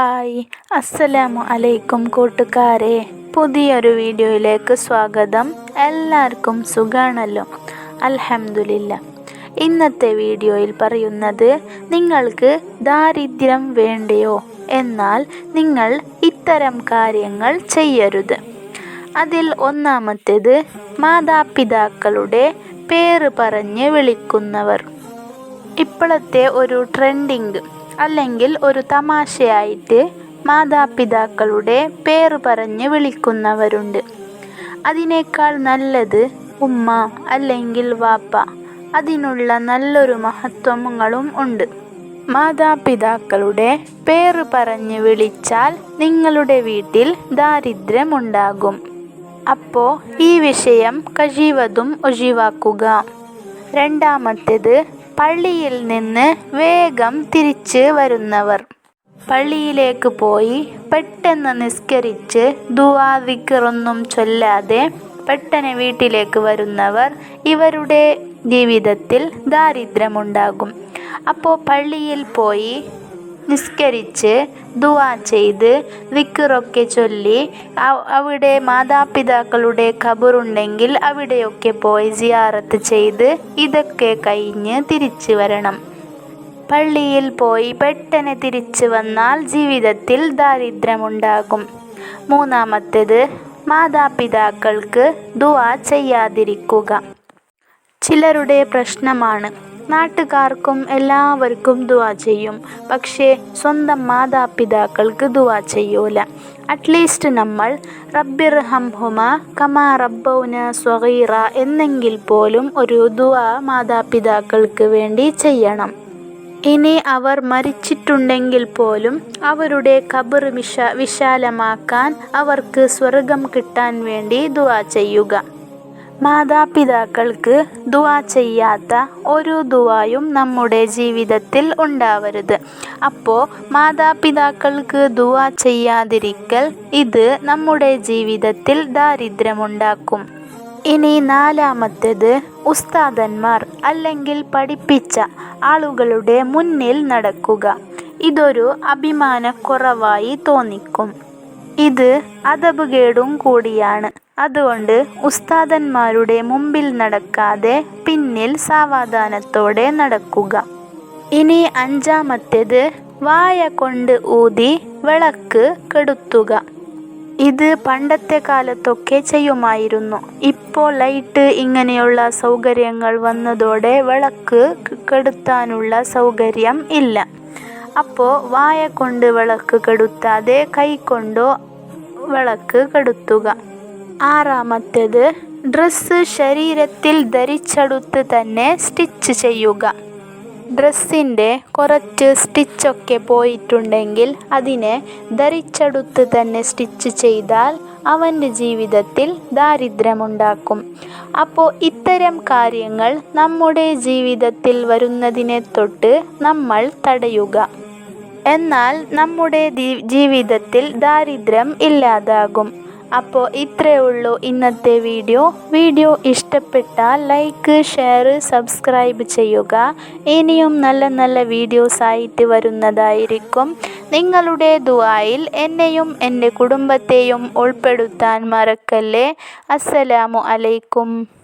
Hi. അസ്സലാമു അലൈക്കും കൂട്ടുകാരെ. പുതിയൊരു വീഡിയോയിലേക്ക് സ്വാഗതം. എല്ലാവർക്കും സുഖാണല്ലോ? അൽഹംദുലില്ല. ഇന്നത്തെ വീഡിയോയിൽ പറയുന്നത് നിങ്ങൾക്ക് ദാരിദ്ര്യം വേണ്ടയോ? എന്നാൽ നിങ്ങൾ ഇത്തരം കാര്യങ്ങൾ ചെയ്യരുത്. അതിൽ ഒന്നാമത്തേത് മാതാപിതാക്കളുടെ പേര് പറഞ്ഞ് വിളിക്കുന്നവർ. ഇപ്പോഴത്തെ ഒരു ട്രെൻഡിങ്. അല്ലെങ്കിൽ ഒരു തമാശയായിട്ട് മാതാപിതാക്കളുടെ പേര് പറഞ്ഞ് വിളിക്കുന്നവരുണ്ട്. അതിനേക്കാൾ നല്ലത് ഉമ്മ അല്ലെങ്കിൽ വാപ്പ. അതിനുള്ള നല്ലൊരു മഹത്വങ്ങളും ഉണ്ട്. മാതാപിതാക്കളുടെ പേര് പറഞ്ഞ് വിളിച്ചാൽ നിങ്ങളുടെ വീട്ടിൽ ദാരിദ്ര്യമുണ്ടാകും. അപ്പോൾ ഈ വിഷയം കഴിവതും ഒഴിവാക്കുക. രണ്ടാമത്തേത് പള്ളിയിൽ നിന്ന് വേഗം തിരിച്ച് വരുന്നവർ. പള്ളിയിലേക്ക് പോയി പെട്ടെന്ന് നിസ്കരിച്ച് ദുആ ദിക്റൊന്നും ചൊല്ലാതെ പെട്ടെന്ന് വീട്ടിലേക്ക് വരുന്നവർ ഇവരുടെ ജീവിതത്തിൽ ദാരിദ്ര്യമുണ്ടാകും. അപ്പോൾ പള്ളിയിൽ പോയി നിസ്കരിച്ച് ദുവാ ചെയ്ത് വിക്കറൊക്കെ ചൊല്ലി അവിടെ മാതാപിതാക്കളുടെ ഖബറുണ്ടെങ്കിൽ അവിടെയൊക്കെ പോയി സിയാറത്ത് ചെയ്ത് ഇതൊക്കെ കഴിഞ്ഞ് തിരിച്ചു വരണം. പള്ളിയിൽ പോയി പെട്ടെന്ന് തിരിച്ചു വന്നാൽ ജീവിതത്തിൽ ദാരിദ്ര്യമുണ്ടാകും. മൂന്നാമത്തേത് മാതാപിതാക്കൾക്ക് ദുവാ ചെയ്യാതിരിക്കുക. ചിലരുടെ പ്രശ്നമാണ്. നാട്ടുകാർക്കും എല്ലാവർക്കും ദുവാ ചെയ്യും. പക്ഷേ സ്വന്തം മാതാപിതാക്കൾക്ക് ദുവാ ചെയ്യൂല. അറ്റ്ലീസ്റ്റ് നമ്മൾ റബ്ബിർഹംഹുമ കമാ റബ്ബൗന സ്വഹീറ എന്നെങ്കിൽ പോലും ഒരു ദുവാ മാതാപിതാക്കൾക്ക് വേണ്ടി ചെയ്യണം. ഇനി അവർ മരിച്ചിട്ടുണ്ടെങ്കിൽ പോലും അവരുടെ കബർ വിശ വിശാലമാക്കാൻ അവർക്ക് സ്വർഗം കിട്ടാൻ വേണ്ടി ദുവാ ചെയ്യുക. മാതാപിതാക്കൾക്ക് ദുവാ ചെയ്യാത്ത ഒരു ദുവായും നമ്മുടെ ജീവിതത്തിൽ ഉണ്ടാവരുത്. അപ്പോൾ മാതാപിതാക്കൾക്ക് ദുവാ ചെയ്യാതിരിക്കൽ ഇത് നമ്മുടെ ജീവിതത്തിൽ ദാരിദ്ര്യമുണ്ടാക്കും. ഇനി നാലാമത്തേത് ഉസ്താദന്മാർ അല്ലെങ്കിൽ പഠിപ്പിച്ച ആളുകളുടെ മുന്നിൽ നടക്കുക. ഇതൊരു അഭിമാനക്കുറവായി തോന്നിക്കും. ഇത് അദബുകേടും കൂടിയാണ്. അതുകൊണ്ട് ഉസ്താദന്മാരുടെ മുമ്പിൽ നടക്കാതെ പിന്നിൽ സാവധാനത്തോടെ നടക്കുക. ഇനി അഞ്ചാമത്തേത് വായ കൊണ്ട് ഊതി വിളക്ക് കെടുത്തുക. ഇത് പണ്ടത്തെ കാലത്തൊക്കെ ചെയ്യുമായിരുന്നു. ഇപ്പോൾ ലൈറ്റ് ഇങ്ങനെയുള്ള സൗകര്യങ്ങൾ വന്നതോടെ വിളക്ക് കെടുത്താനുള്ള സൗകര്യം ഇല്ല. അപ്പോൾ വായ കൊണ്ട് വിളക്ക് കെടുത്താതെ കൈ കൊണ്ടോ വിളക്ക് കെടുത്തുക. ആറാമത്തേത് ഡ്രസ്സ് ശരീരത്തിൽ ധരിച്ചെടുത്ത് തന്നെ സ്റ്റിച്ച് ചെയ്യുക. ഡ്രസ്സിന്റെ കുറച്ച് സ്റ്റിച്ചൊക്കെ പോയിട്ടുണ്ടെങ്കിൽ അതിനെ ധരിച്ചെടുത്ത് തന്നെ സ്റ്റിച്ച് ചെയ്താൽ അവന്റെ ജീവിതത്തിൽ ദാരിദ്ര്യമുണ്ടാക്കും. അപ്പോൾ ഇത്തരം കാര്യങ്ങൾ നമ്മുടെ ജീവിതത്തിൽ വരുന്നതിനെ തൊട്ട് നമ്മൾ തടയുക. എന്നാൽ നമ്മുടെ ജീവിതത്തിൽ ദാരിദ്ര്യം ഇല്ലാതാകും. അപ്പോൾ ഇത്രയേ ഉള്ളൂ ഇന്നത്തെ വീഡിയോ. വീഡിയോ ഇഷ്ടപ്പെട്ടാൽ ലൈക്ക് ഷെയർ സബ്സ്ക്രൈബ് ചെയ്യുക. ഇനിയും നല്ല നല്ല വീഡിയോസ് ആയിട്ട് വരുന്നതായിരിക്കും. നിങ്ങളുടെ ദുആയിൽ എന്നെയും എന്റെ കുടുംബത്തെയും ഉൾപ്പെടുത്താൻ മറക്കല്ലേ. അസ്സലാമു അലൈക്കും.